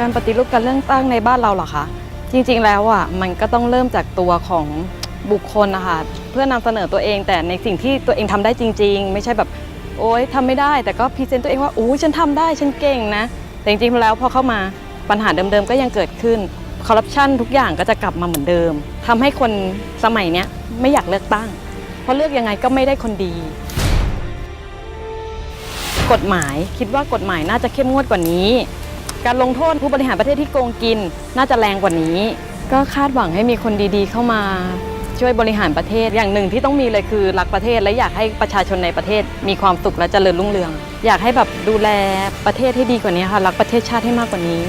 การปฏิรูปการเลือกตั้งในบ้านเราเหรอคะ จริงๆแล้วอะมันก็ต้องเริ่มจากตัวของบุคคลนะคะเพื่อนำเสนอตัวเองแต่ในสิ่งที่ตัวเองทำได้จริง ๆ ไม่ใช่แบบโอ๊ยทำไม่ได้ แต่ก็พรีเซนต์ตัวเองว่าโอ้ฉันทำได้ฉันเก่งนะ แต่จริงๆแล้วพอเข้ามาปัญหาเดิมๆก็ยังเกิดขึ้นคอร์รัปชันทุกอย่างก็จะกลับมาเหมือนเดิมทำให้คนสมัยเนี้ยไม่อยากเลือกตั้ง เพราะเลือกยังไงก็ไม่ได้คนดี กฎหมายคิดว่ากฎหมายน่าจะเข้มงวดกว่านี้ การลงโทษผู้บริหารประเทศที่โกงกิน น่าจะแรงกว่านี้ ก็คาดหวังให้มีคนดีๆ เข้ามาช่วยบริหารประเทศอย่างหนึ่งที่ต้องมีเลยคือรักประเทศและอยากให้ประชาชนในประเทศ มีความสุขและเจริญรุ่งเรือง อยากให้แบบดูแลประเทศให้ดีกว่านี้ค่ะรักประเทศชาติให้มากกว่านี้